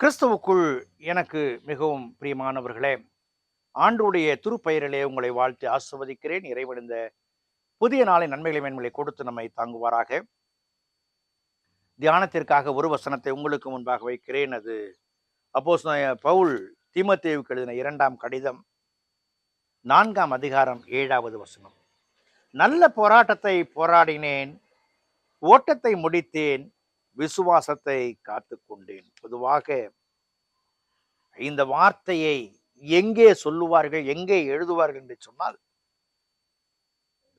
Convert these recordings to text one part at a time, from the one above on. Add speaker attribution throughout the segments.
Speaker 1: கிறிஸ்துவுக்குள் எனக்கு மிகவும் பிரியமானவர்களே ஆண்டுடைய திருப்பெயரிலே உங்களை வாழ்த்து ஆசிர்வதிக்கிறேன். இறைவடைந்த புதிய நாளின் நன்மைகளை மேன்மைகளை கொடுத்து நம்மை தாங்குவாராக. தியானத்திற்காக ஒரு வசனத்தை உங்களுக்கு முன்பாக வைக்கிறேன். அது அப்போஸ் பவுல் தீமத்தேவுக்கு எழுதின இரண்டாம் கடிதம் நான்காம் அதிகாரம் ஏழாவது வசனம். நல்ல போராட்டத்தை போராடினேன் ஓட்டத்தை முடித்தேன் விசுவாசத்தை காத்து கொண்டேன் பொதுவாக இந்த வார்த்தையை எங்கே சொல்லுவார்கள் எங்கே எழுதுவார்கள் என்று சொன்னால்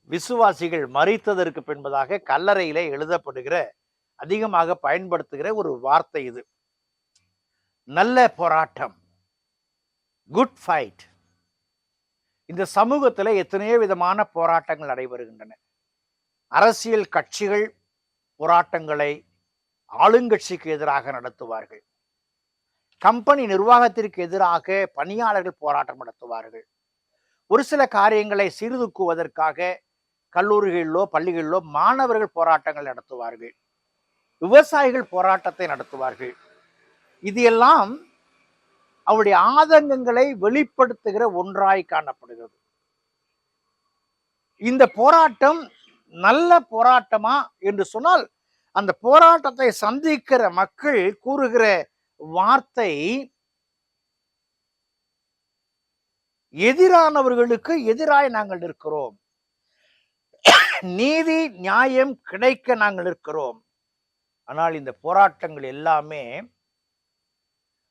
Speaker 1: விசுவாசிகள் மறித்ததற்கு பின்பதாக கல்லறையிலே எழுதப்படுகிற அதிகமாக பயன்படுத்துகிற ஒரு வார்த்தை இது. நல்ல போராட்டம் குட் ஃபைட் இந்த சமூகத்தில் எத்தனையோ விதமான போராட்டங்கள் நடைபெறுகின்றன. அரசியல் கட்சிகள் போராட்டங்களை ஆளுங்கட்சிக்கு எதிராக நடத்துவார்கள். கம்பெனி நிர்வாகத்திற்கு எதிராக பணியாளர்கள் போராட்டம் நடத்துவார்கள். ஒரு சில காரியங்களை சீர்தூக்குவதற்காக கல்லூரிகளிலோ பள்ளிகளிலோ மாணவர்கள் போராட்டங்கள் நடத்துவார்கள். விவசாயிகள் போராட்டத்தை நடத்துவார்கள். இது எல்லாம் அவருடைய ஆதங்கங்களை வெளிப்படுத்துகிற ஒன்றாய் காணப்படுகிறது. இந்த போராட்டம் நல்ல போராட்டமா என்று சொன்னால் அந்த போராட்டத்தை சந்திக்கிற மக்கள் கூறுகிற வார்த்தை எதிரானவர்களுக்கு எதிராய் நாங்கள் இருக்கிறோம் நீதி நியாயம் கிடைக்க நாங்கள் இருக்கிறோம் ஆனால் இந்த போராட்டங்கள் எல்லாமே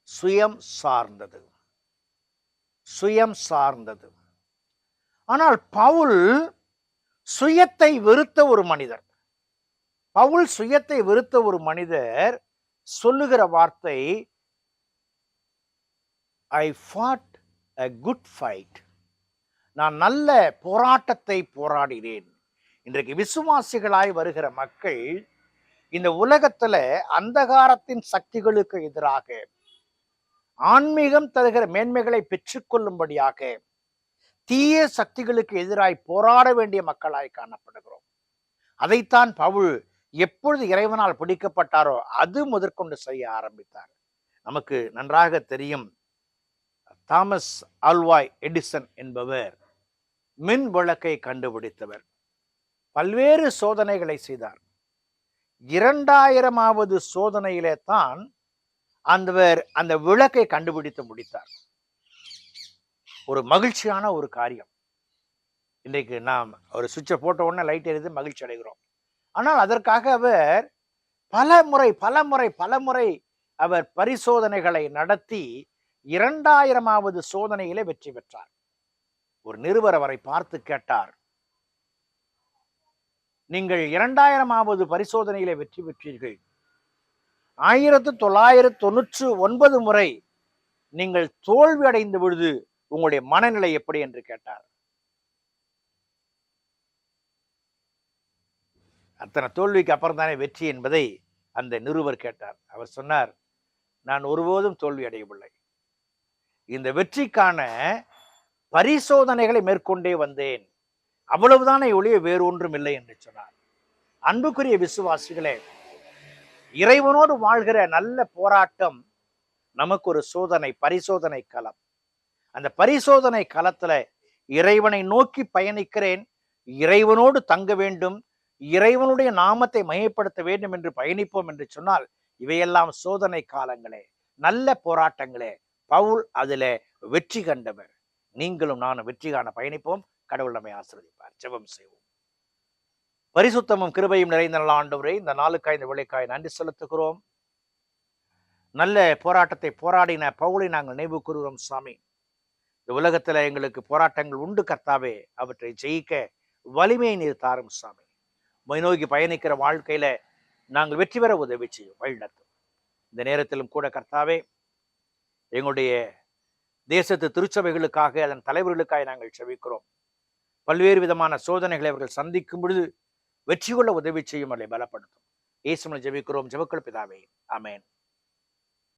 Speaker 1: சுயம் சார்ந்தது. சுயம் சார்ந்தது. ஆனால் பவுல் சுயத்தை வெறுத்த ஒரு மனிதர். பவுல் சுயத்தை வெறுத்த ஒரு மனிதர் சொல்லுகிற வார்த்தை ஐ ஃபாட் அ குட் ஃபைட் நான் நல்ல போராட்டத்தை போராடினேன். இன்றைக்கு விசுவாசிகளாய் வருகிற மக்கள் இந்த உலகத்துல அந்தகாரத்தின் சக்திகளுக்கு எதிராக ஆன்மீகம் தருகிற மேன்மைகளை பெற்றுக்கொள்ளும்படியாக தீய சக்திகளுக்கு எதிராய் போராட வேண்டிய மக்களாய் காணப்படுகிறோம். அதைத்தான் பவுல் எப்பொழுது இறைவனால் பிடிக்கப்பட்டாரோ அது முதற்கொண்டு செய்ய ஆரம்பித்தார். நமக்கு நன்றாக தெரியும். தாமஸ் ஆல்வாய் எடிசன் என்பவர் மின் விளக்கை கண்டுபிடித்தவர். பல்வேறு சோதனைகளை செய்தார். இரண்டாயிரமாவது சோதனையிலே தான் அந்தவர் அந்த விளக்கை கண்டுபிடித்து முடித்தார். ஒரு மகிழ்ச்சியான ஒரு காரியம். இன்றைக்கு நாம் ஒரு சுவிட்சை போட்ட உடனே லைட் எரிந்து மகிழ்ச்சி அடைகிறோம். ஆனால் அதற்காக அவர் பல முறை பல முறை பல முறை அவர் பரிசோதனைகளை நடத்தி இரண்டாயிரமாவது சோதனையிலே வெற்றி பெற்றார். ஒரு நிருபர் அவரை பார்த்து கேட்டார் நீங்கள் இரண்டாயிரமாவது பரிசோதனையிலே வெற்றி பெற்றீர்கள். ஆயிரத்து தொள்ளாயிரத்து தொண்ணூற்று ஒன்பது முறை நீங்கள் தோல்வி அடைந்த பொழுது உங்களுடைய மனநிலை எப்படி? என்று கேட்டார். அத்தனை தோல்விக்கு அப்புறம் தானே வெற்றி என்பதை அந்த நிருபர் கேட்டார். அவர் சொன்னார் நான் ஒருபோதும் தோல்வி அடையவில்லை. இந்த வெற்றிக்கான பரிசோதனைகளை மேற்கொண்டே வந்தேன். அவ்வளவுதானே ஒளிய வேறு ஒன்றும் இல்லை என்று சொன்னார். அன்புக்குரிய விசுவாசிகளே இறைவனோடு வாழ்கிற நல்ல போராட்டம் நமக்கு ஒரு சோதனை பரிசோதனை களம். அந்த பரிசோதனை களத்துல இறைவனை நோக்கி பயணிக்கிறேன் இறைவனோடு தங்க வேண்டும் இறைவனுடைய நாமத்தை மையப்படுத்த வேண்டும் என்று பயணிப்போம் என்று சொன்னால் இவையெல்லாம் சோதனை காலங்களே நல்ல போராட்டங்களே. பவுல் அதுல வெற்றி கண்டவர். நீங்களும் நானும் வெற்றி காண பயணிப்போம். கடவுள் நம்மை ஆசிர்வதிப்பார். ஜெபம் செய்வோம். பரிசுத்தமும் கிருபையும் நிறைந்த நல்ல ஆண்டவரை இந்த நாளுக்காய் இந்த விளைக்காய் நன்றி செலுத்துகிறோம். நல்ல போராட்டத்தை போராடின பவுலை நாங்கள் நினைவு கூறுகிறோம் சாமி. இந்த உலகத்துல எங்களுக்கு போராட்டங்கள் உண்டு கர்த்தாவே. அவற்றை ஜெயிக்க வலிமையை நீர் தாரும் சாமி. நோக்கி பயணிக்கிற வாழ்க்கையில் நாங்கள் வெற்றி பெற உதவி செய்யும் வழிநடத்தும். இந்த நேரத்திலும் கூட கர்த்தாவே எங்களுடைய தேசத்து திருச்சபைகளுக்காக அதன் தலைவர்களுக்காக நாங்கள் செவிக்கிறோம் பல்வேறு விதமான சோதனைகளை அவர்கள் சந்திக்கும் பொழுது வெற்றி கொள்ள உதவி செய்யும் அவர்களை பலப்படுத்தும். ஏசுமலை ஜெபிக்கிறோம். ஜெபக்கள் பிதாவே. அமேன்